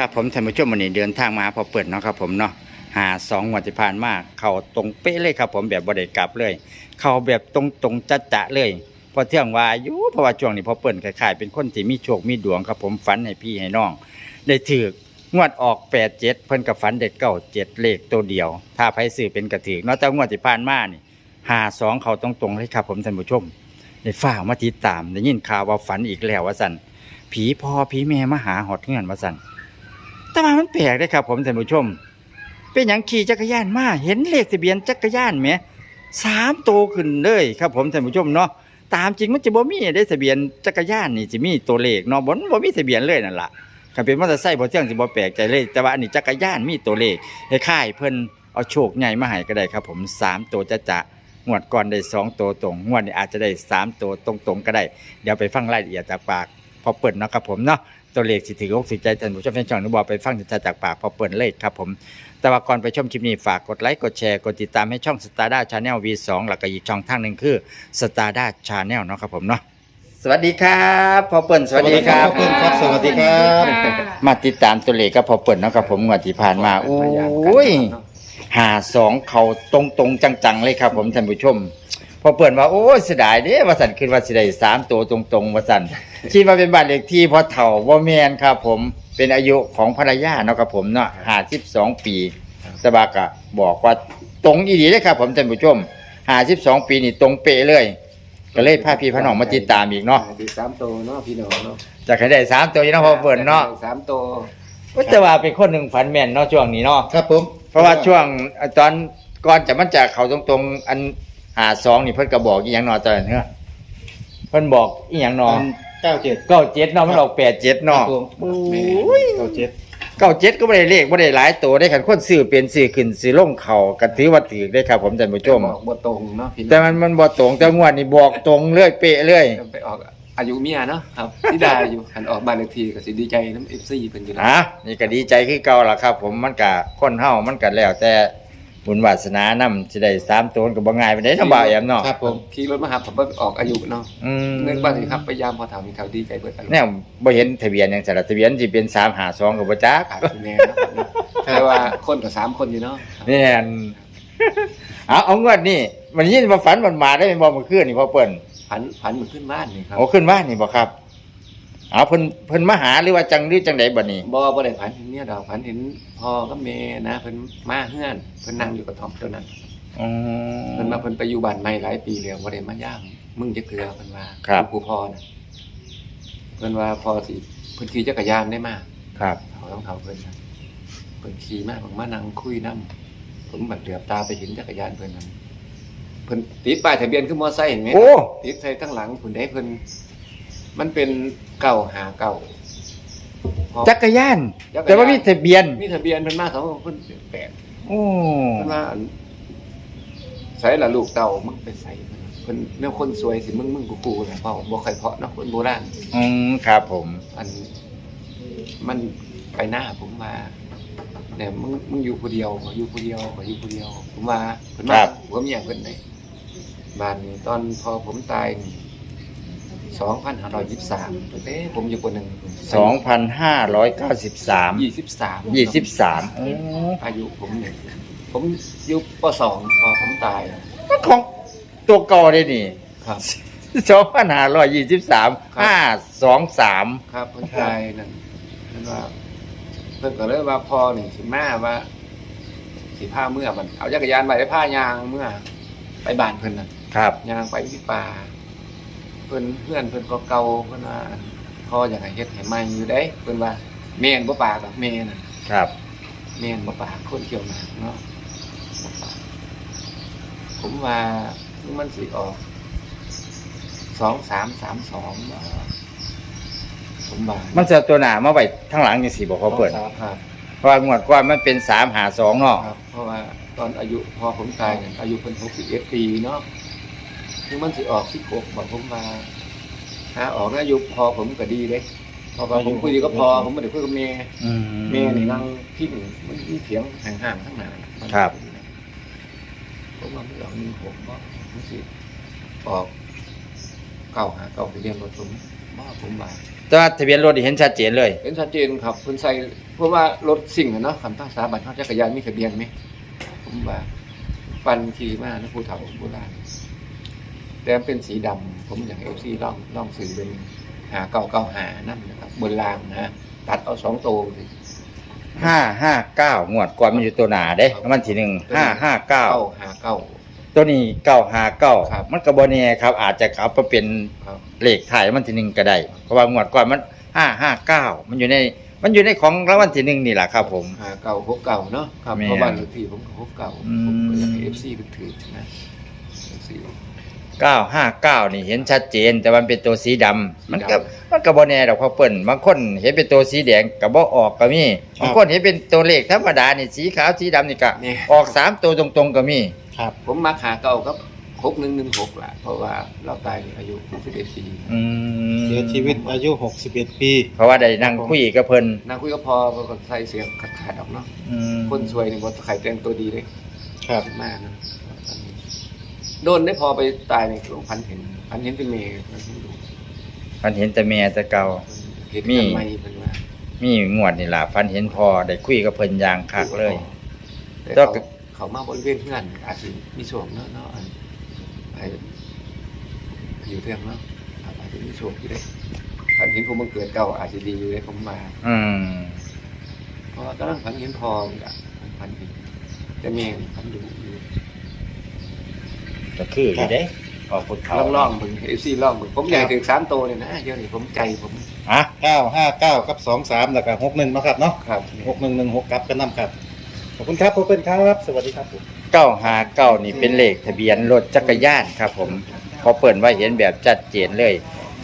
ครับผมท่านผู้ชมวันนี้เดินทางมาพอเปิดเนาะครับผมเนาะหาสองวันที่ผ่านมาเขาตรงเป๊ะเลยครับ ผมแบบบริกับเลย เขาแบบตรงตรงๆจัดจะเลยพอเที่ยงวาอยุเพราะว่าช่วงนี้พอเปิดคล้ายๆเป็นคนที่มีโชคมีดวงครับ ผมฝันให้พี่ให้น้อง ได้ถืองวดออกแปดเจ็ดเพิ่นกับฝันเด็กเก้าเจ็ดเลขตัวเดียว ถ้าไพ่ซื้อเป็นกระถือนอกจากงวดที่ผ่านมานี่หาสองเขาตรงๆเลยครับ ผมท่านผู้ชมได้ฝ้ามาติดตามได้ยินข่าวว่าฝันอีกแล้วว่าสันผีพ่อผีแม่มาหาหอดเงื่อนว่าสัน แต่ว่ามันแปลกเลยครับ ผมท่านผู้ชม เป็นอย่างขี่จักรยานมาเห็นเลขทะเบียนจักรยานไหมสามโตวขึ้นเลยครับ ผมท่านผู้ชมเนาะตามจริงมันจะบ่มีได้ทะเบียนจักรยานนี่จะมีตัวเลขเนาะบนบ่มีทะเบียนเลยนั่นล่ะถ้าเป็นมอเตอร์ไซค์บ่เที่ยงสิบ่แปลกใจเลย แต่ว่าอันนี้จักรยานมีตัวเลขให้ค่ายเพิ่นเอาโชคใหญ่มาให้ก็ได้ครับ ผมสามตัวจะจะงวดก่อนได้สองตัวตรงงวดนี้อาจจะได้สามตัวตรงๆก็ได้ เดี๋ยวไปฟังรายละเอียดจากปากพอเปิดเนาะครับผมเนาะ ตัวเลขสิถืออกสิใจท่านผู้ชมแฟนช่องนุบอกไปฟังชัดๆจากปากพอเปิดเลขครับผมแต่ว่าก่อนไปชมคลิปนี้ฝากกดไลค์กดแชร์กดติดตามให้ช่องสตาร์ด้าชาแนล V2 แล้วก็อีกช่องทางหนึ่งคือสตาร์ด้าชาแนลเนาะครับผมเนาะสวัสดีครับพอเปิดสวัสดีครับสวัสดีครับสวัสดีครับ มาติดตามตัวเลขกับพอเปิดเนาะครับผมงวดที่ผ่านมาโอ้ยหาสองเขาตรงตรงๆจังๆเลยครับผมท่านผู้ชมพ อเปิดว่าโอ้ยเสียดายเด้ว่าสันขึ้นว่าสิได้สามตัวตรงๆว่าสันคิดว่าเป็นบ้านเลขที่พอเถ่าว่าแมนครับผมเป็นอายุของภรรยาเนาะครับผมเนาะห้าสิบสองปีแตะบากะบอกว่าตรงอีดีเลยครับผมท่านผู้ชมห้าสิบสองปีนี่ตรงเป๊ะเลย ก็เลยพาพี่พาน้องมาติดตามอีกเนาะดีสามตัวเนาะพี่น้องเนาะจะให้ได้สามตัวนี้เนาะพอเปิดเนาะสามตัวว่าแต่ว่าเป็นคนหนึ่งฝันแม่นเนาะช่วงนี้เนาะครับผมเพราะว่าช่วงตอนก่อนจะมันจากเขาตรงๆ อัน หาสองนี่เพิ่นก็บอกอีหยังเนาะตอนนั้นเนาะเพิ่นบอกอีหยังเนาะเก้าเจ็ดเก้าเจ็ดเนาะมันออกแปดเจ็ดเนาะโอ้ยเก้าเจ็ดเก้าเจ็ดก็ไม่ได้เลขไม่ได้หลายตัวได้ขันคนซื้อเป็นซื้อขึ้นซื้อลงเขาก็ถือว่าถือได้ครับผมท่านผู้ชมบอกบ่ตรงเนาะพี่น้องแต่มันมันบ่ตรงแต่งวดนี่บอกตรงเรื่อยเป๊ะเลยไปออกอายุเมียเนาะครับที่ดาอยู่หันออกบ้านเลขที่ก็สิดีใจน้ำเอฟซีเพิ่นอยู่นะอะนี่ก็ดีใจคือเก่าล่ะครับ ผมมันก็คนเฮามันก็แล้วแต่ บุญวาสนานำสิได้สามตัวก็บ่ง่ายปานใดทั้งบ่าวแอมเนาะครับผมขี่รถมาหาผมก็ออกอายุเนาะอืมนึกว่าสิครับพยายามพอถามมีแถวดีใจเบิดอายุแนวบ่เห็นทะเบียนหยังสารทะเบียนสิเป็น352ก็บ่จักอาจสิแม่เนาะครับเนาะแต่ว่าคนกับสามคนอยู่เนาะแม่นเอาเอางวดนี่มันยินว่าฝันมันมาได้บ่เมื่อคืนนี่พอเปิ้นผันผันเหมือนขึ้นบ้านนี่ครับโอ้ขึ้นบ้านนี่บ่ครับ เอาเพิ่นเพิ่นมาหาหรือว่าจังหรือจังไดบัดนี้บ่บ่ได้ผันเห็นเนี่ยดอกผันเห็นพ่อกับแม่นะเพิ่นมาเฮือนเพิ่นนั่งอยู่กับทอมตัวนั้นอืมเพิ่นมาเพิ่นไปอยู่บ้านใหม่หลายปีแล้วบ่ได้มาย่างมึงจะเกลือเพิ่นว่าครับ ผู้พ่อน่ะเพิ่นว่าพ่อสิเพิ่นขี่จักรยานได้มาครับ เขาต้องเขาเพิ่นน่ะเพิ่นขี่มาเพิ่นมานั่งคุยนํผมบัดเหลือบตาไปเห็นจักรยานเพิ่นนั่นเพิ่นติดป้ายทะเบียนคือมอไซค์เห็นไหมโอ้ ติดใส่ข้างหลังเพิ่นได้เพิ่น มันเป็นเก่าหาเก่าพอจักรยานจักรยาน แต่ว่ามีทะเบียน มีทะเบียนเพิ่นมาเขาเพิ่นแปดโอ้เพิ่นว่าอั่นใส่ละลูกเต่ามึงไปใส่เพิ่นเรื่องคนสวยสิมึงมึงกูกูแหละเปล่าบ่เคยเพาะเนาะคนโบราณอืมครับผม อัน มันไปหน้าผมมาเนี่ยมึงมึงอยู่ผู้เดียวบ่อยู่ผู้เดียวบ่อยู่ผู้เดียว ผมว่าเพิ่นมาหัวเมียเพิ่นได้บ้านนี้ตอนพอผมตายนี่ 2523เต้ผมอยู่คนหนึง2,593 23 23โอ้อายุผมเนี่ยผมอยู่ป .2 พอผมตายมันของตัวเก่าได้นี่ครับ 2,523 523 ครับเพิ่นตายนั่นเพิ่นว่าเพิ่นก็เลยว่าพอนี่สิมาว่าสิพาเมื่อมันเอาจักรยานไปได้พายางเมื่อไปบ้านเพิ่นน่ะ ครับ ยางไปที่ป่า เพิ่นเพื่อนเพิ่นก็เก่าเพิ่นว่าพ่ออยากให้เฮ็ดให้ใหม่อยู่ได้เพิ่นว่าแม่นบ่ปากกับแม่น่ะครับ แม่นบ่ปากคนเกี่ยวหนักเนาะบ่ปากผมว่าถึงมันสิออกสองสามสามสองผมว่ามันจะเอาตัวหนามาไว้ข้างหลังจังซี่บ่พอเปิดครับ เพราะว่างวดก่อนมันเป็น352เนาะครับเพราะว่าตอนอายุพอผมตายเนี่ยอายุเป็นหกสิบเอ็ดปีเนาะ ถึงมันสิออกสิบหกบอกผมมาหาออกแล้วอายุพอผมก็ดีเลยพอผมคุยดีก็พอผมไม่ได้คุยกับเมย์อืมเมย์นี่นั่งพิ้งมันมีเถียงห่างๆข้างหน้าครับผมว่ามันออกหนึ่งหกว่ามันสิออกเก่าหาเก่าไปเรียนรถผมว่าผมว่าแต่ว่าทะเบียนรถนี่เห็นชัดเจนเลย เห็นชัดเจนครับเพิ่นใส่เพราะว่ารถสิ่งอะเนาะคำภาษาบัตรเขาจักรยานมีทะเบียนไหมผมว่าปันขี่มานะผู้เฒ่าโบราณ แต่มันเป็นสีดำผมอยากเอฟซีลองลองสื่อเป็นหาเก่าเก่าหานั่นนะครับบนรางนะตัดเอาสองตัวสิ ห้าห้าเก้างวดก่อนมันอยู่ตัวหนาเด้รางวัลที่หนึ่งห้าห้าเก้าเก้าหาเก้า ตัวนี้เก้าห้าเก้าครับ มันก็บแน่ครับ อาจจะเอาไปเป็นครับเลขถ่ายรางวัลที่หนึ่งก็ได้เพราะว่างวดก่อนมันห้าห้าเก้ามันอยู่ใน มันอยู่ในของรางวัลที่หนึ่งนี่แหละครับ ผม หาเก่าหกเก่าเนาะครับแม่นเพราะบ้านเลขที่ผมก็หกเก่าอืม ผมก็อยากให้เอฟซีเป็นถือนะเอฟซี เก้าห้าเก้านี่เห็นชัดเจน แต่มันเป็นตัวสีดำมันก็สีดมันก็บแน่ดอกเพราะเปิ้นบางคนเห็นเป็นตัวสีแดงกับบ่ออกก็มีบางคนเห็นเป็นตัวเลขธรรมดานี่สีขาวสีดำนี่ก็นี่ ออกสามตัวตรงๆก็มีครับ ผมมาหาเก่าก็หกหนึ่งหนึ่งหกแหละเพราะว่าเราตายอายุหกสิบเอ็ดปีอืมเสียชีวิตอายุ 61 ปี เพราะว่าได้นั่งคุยกับเพิ่นนางคุยก็พอก็ใส่เสียงขาดขาดๆออกเนาะอืมคนสวยนี่บอไข่แต่งตัวดีเลยครับ มากนะ โดนได้พอไปตายในหลวงพันเห็นพันเห็นเป็นเมย์มันไม่รู้มันเห็นแต่แม่แต่เก่า เห็นมี ทำไมเป็นว่ามีงวดนี่ล่ะฟันเห็นพอได้คุยกับเพิ่นอย่างคักเลย แต่แล้วเขาก็ เขามาบริเวณเพื่อนอาจจะมีโชคเนาะเนาะอันไอ้อยู่เรื่องเนาะอาจจะมีโชคที่ได้พันเห็นผมมันเกิดเก่าอาจจะดีอยู่เลยผมมา อืมเพราะว่าตอนนั้นพันเห็นพอนี่อะพันเห็นแต่เมย์พันดูอยู่ ก็คืออยู่เด้ออกพุทธเขาล่องล่องๆมึงเอฟซีล่องมึงผมอยากถึงสามโตวเลยนะเดี๋ยวนี้ผมใจผมอะ959กับ23แล้วก็61เนาะครับเนาะครับ6116กลับกันนํครับขอบคุณครับพ่อเปิ้ลครับ สวัสดีครับผม959นี่เป็นเลขทะเบียนรถจักรยานครับ ผม พอเปิดว่าเห็นแบบชัดเจนเลย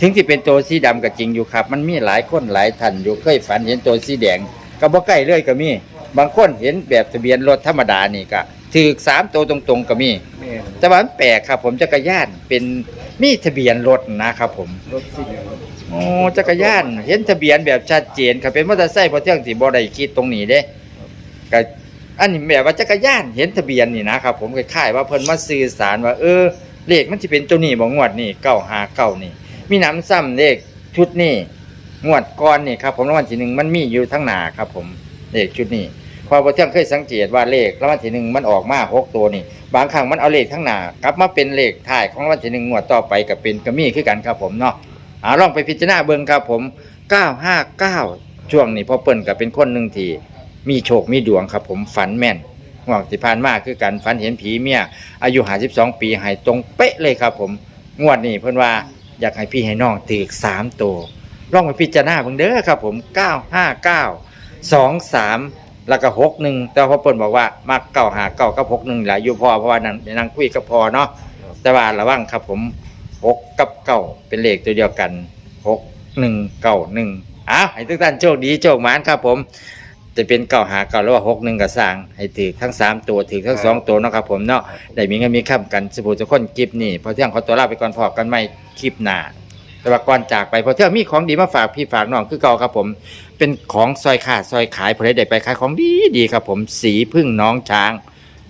ถึงที่เป็นตัวสีดำก็จริงอยู่ครับ มันมีหลายคนหลายท่านอยู่เคยฝันเห็นตัวสีแดงก็บ่ใกล้เลยก็มี บางคนเห็นแบบทะเบียนรถธรรมดานี่ก็ ถูกสามตัวตรงๆก็มี แม่แต่ว่ามันแปลกครับ ผมจักรยานเป็นมีทะเบียนรถนะครับผมรถสิ่งโอ้จักรยาน เห็นทะเบียนแบบชัดเจนครับเป็นมอเตอร์ไซค์พอเที่ยงสิบ่ได้คิดตรงนี้เด้ก็อันนี้แบบว่าจักรยานเห็นทะเบียนนี่นะครับผมคล้ายๆว่าเพิ่นมาสื่อสารว่าเออเลขมันสิเป็นตัวนี้บ่งวดนี่959นี่ มีน้ำซ้ำเลขชุดนี้งวดก่อนนี่ครับผมรางวัลที่หนึ่งมันมีอยู่ทั้งหน้าครับ ผมเลขชุดนี้เพ อพอเที่ยงเคยสังเกตว่าเลขรางวัลที่หนึ่งมันออกมาหกตัวนี่บางครั้งมันเอาเลขทั้งหน้ากลับมาเป็นเลขท้ายของรางวัลที่หนึ่งงวดต่อไปก็เป็นก็มีคือกันครับผมเนาะอ่าลองไปพิจารณาเบิ่งครับผม 959 ช่วงนี้พอเปิ้นก็เป็นคนหนึ่งทีมีโชคมีดวงครับผมฝันแม่นงวดที่ผ่านมาคือกันฝันเห็นผีเมียอายุ52ปีให้ตรงเป๊ะเลยครับผม งวดนี้เพิ่นว่าอยากให้พี่ให้น้องถือ3ตัวลองไปพิจารณาเบิ่งเด้อครับผม 959 23 แล้วก็61แต่พอเปิ้นบอกว่ามัก959กับ61แหละอยู่พอเพราะว่านั่นนั่งคุยกับพอเนาะแต่ว่าระวังครับผมหกกับเก้าเป็นเลขตัวเดียวกันหกหนึ่งเก้าหนึ่งอ้าวให้ทุกท่านโชคดีโชคหมานครับผม จะเป็นเก้าหาเก้าหรือว่าหกหนึ่งก็สร้างให้ถือทั้งสามตัวถือทั้งสองตัวเนาะครับผมเนาะได้มีเงินมีคำกันสบู่จะคนคลิปนี่พอเที่ยงขอตัวลาไปก่อนพอกันไม่คลิปหน้า แต่ว่าก่อนจากไปพอเที่ยงมีของดีมาฝากพี่ฝากน้องคือเก่าครับผม เป็นของซอยขาดซอยขายผู้ใดได้ไปขายของดีดีครับผมสีพึ่งน้องช้าง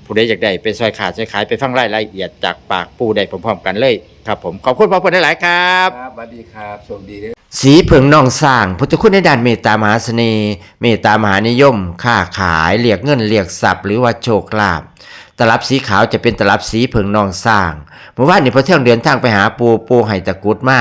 ผู้ใดอยากได้เป็นซอยขาดซอยขายไปฟังรายละเอียดจากปากปูได้พร้อมๆกันเลยครับผมขอบคุณพ่อเพื่อนหลายๆครับ ครับสวัสดีครับโชคดีเด้อ สีเผิงนองสร้างพุทธคุณในด้านเมตตามหาเสน่ห์เมตตามหานิยม ค้าขายเรียกเงินเรียกทรัพย์หรือว่าโชคลาภตลับสีขาวจะเป็นตลับสีเผิงนองสร้างเมื่อวานนี้พอเที่ยงเดินทางไปหาปูปูไห้ตะกรุดมา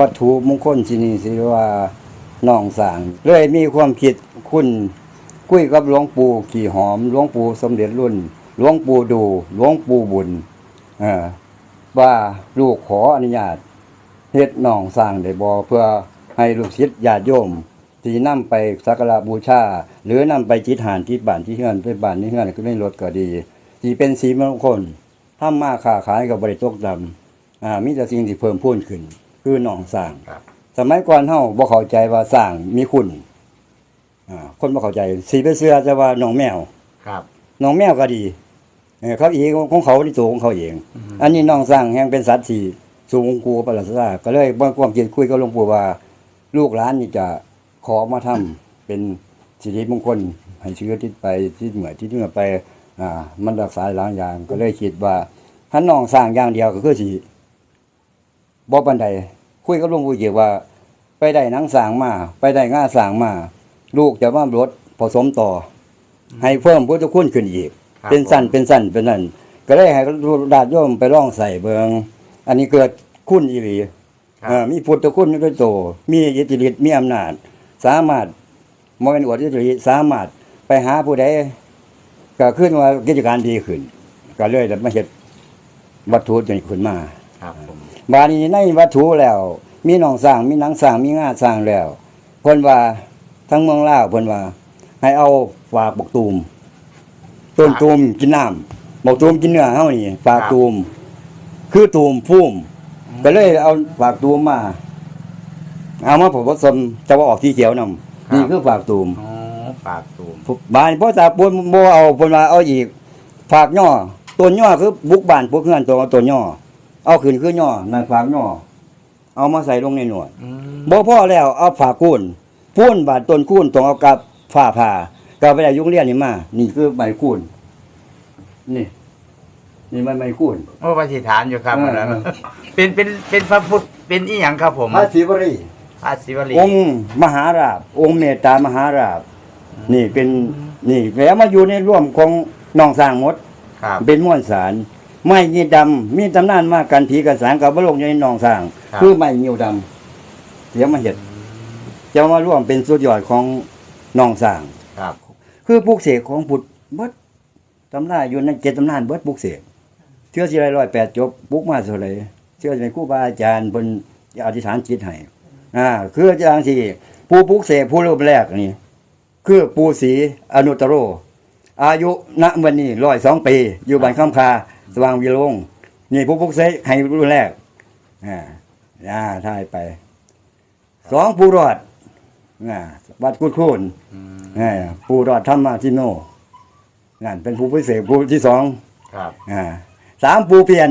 วัตถุมงคลที่นี่สิว่าน้องสางเลยมีความคิดคุณคุยกับหลวงปู่ขี่หอมหลวงปู่สมเด็จรุ่นหลวงปู่ดูหลวงปู่บุญออว่าลูกขออนุญาตเฮ็ดน้องสร้างได้บ่เพื่อให้ลูกศิษย์ญาติโยมที่นำไปสักการะบูชาหรือนำไปจิตหานที่บ้านที่เฮือนไปบ้านที่เฮือนก็ไม่ลดก็ดีที่เป็นสีมงคลทำมาค้าขายกับบริตกดำอ่ามีแต่สิ่งที่เพิ่มพูนขึ้น คือหนองสร้างสมัยก่อนเฮาบ่เข้าใจว่าสร้างมีคุณอ่าคนบ่เข้าใจสิไปเชื่อแต่ว่าน้องแมวครับน้องแมวก็ดีเออเขาเองของเขาที่ตัวของเขาเอง อันนี้น้องสร้างแห่งเป็นสัตว์ที่สูงกูประหลาดซาก็เลยบ่ความคิดคุยกับหลวงปู่ว่า ลูกหลานนี่จะขอมาทำเป็นสิริมงคลให้เชื้อที่ไปที่เหมือที่เหนือไป อ่า มันรักษาหลายอย่างก็เลยคิดว่าถ้าน้องสร้างอย่างเดียวก็คือสิ บ่ปานใดคุยกับหลวงปู่เกี่ยวว่า ไปได้หนังสร้างมาไปได้ง่าสร้างมาลูกจะมาลดผสมต่ออให้เพิ่มพุทธคุณขึ้นอีก ครับเป็นสั้นเป็นสั้นเป็นนั่นก็เลยให้ดาดโยมไปลองใส่เบิงอันนี้เกิดคุณอีหลีครับ เอ่อมีพุทธคุณด้วยโตมีอิทธิฤทธิ์มีอำนาจ สามารถมเป็นอวดอิทธิฤทธิ์สามารถไปหาผู้ใดก็ขึ้นว่ากิจการดีขึ้น ก็เลยได้มาเฮ็ดวัตถุจนขึ้นมา ครับผม บาดนี้ในวัตถุแล้ว มีหนองสร้างมีหนังสร้างมีงาสร้างแล้วเพิ่นว่าทั้งเมืองลาวเพิ่นว่า ให้เอาฝากบกตูมต้นตูมกินน้ำบกตูมกินเนื้อเฮานี่ฝากตูม คือตูมพุ่มก็เลยเอาฝากตูมมา เอามาผสมจะว่าออกที่เขียวนํนี่คือฝากตูมอ๋อฝากตูมบ้านพ่อตาปูนบ่เอาเพิ่นว่าเอาอีกฝากย่อต้นย่อคือบุกบ้านพวกเฮือนตัวต้นย่อ เอาขึ้นคือย่อนั่นฝากย่อเอามาใส่ลงในหนวดอืมบ่พอแล้วเอาฝากคูนพูนบาดต้นคูนต้องเอากับฝ้าผ่าก็ไปได้ยุงเรียนนี่มา นี่คือใบคูนนี่ นี่มันใบคูนโอ้ปฏิฐานอยู่ครับเอออันนั้นเป็นเป็นเป็นพระพุทธเป็นอีหยังครับผมพระศิวรีพระศิวลีองค์มหาราบ องค์เมตตามหาราบ นี่เป็นนี่แล้วมาอยู่ในร่วมของน้องสร้างหมดครับเป็นม้วนสาร ไม้ยีดำมีตำนานมากกันผีกันสางกับบลงอยู่ในหนองสร้างครับ คือไม้ยิวดำเดี๋ยวมาเห็ดจะมาร่วมเป็นสุดยอดของหนองสร้าง ครับ คือปลูกเสกของพุทธเบิดตำราอยู่ในเจ็ดตำนานเบิดปลูกเสกเชื่อสิไรร้อยแปดจบปลูกมาเท่าไหรเชื่อจะเป็นครูบาอาจารย์เพิ่นอธิษฐานจิตให้อ่าคืออาจารย์ที่ผู้ปลูกเสกผู้รูปแรกนี่ คือปูศรีอนุตตโร อายุณวันนี้ร้อยสองปี อยู่บ้านคำคา สว่างวิโรงนี่ผู้ปลุกเสกให้รุ่นแรกอ่าอ่าท่ายไป สองผู้รอดอ่าวัดกุดคูนอืมอ่าผู้รอดธรรมาทิโนนั่นเป็นผู้พิเศษผู้ที่สองครับอ่าสามผู้เปลี่ยน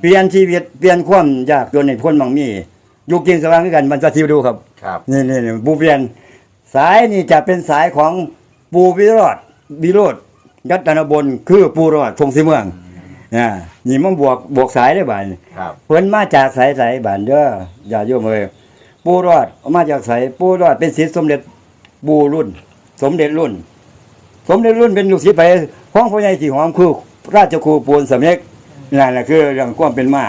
เปลี่ยนชีวิตเปลี่ยนความยากจนในพ้นบางมีอยู่กินสว่างด้วยกันมันจะทิวดูครับ ครับนี่นี่นี่ปูเปลี่ยน สายนี่จะเป็นสายของปูวิโรธวิโรธ ยัตนบนคือปูรอดทงสีเมืองอ่านี่มันบวกบวกสายได้บ่านครับเพิ่นมาจากสายสายบ้านเด้ออย่าโยมเอ้ยปูรอดมาจากสายปูรอดเป็นศิษย์สมเด็จปูรุ่น สมเด็จรุ่น สมเด็จรุ่นเป็นลูกศิษย์ไปห้องพ่อใหญ่ที่หอมคือราชครูปูนสำเร็จนั่นแหละคือเรื่องความเป็นมา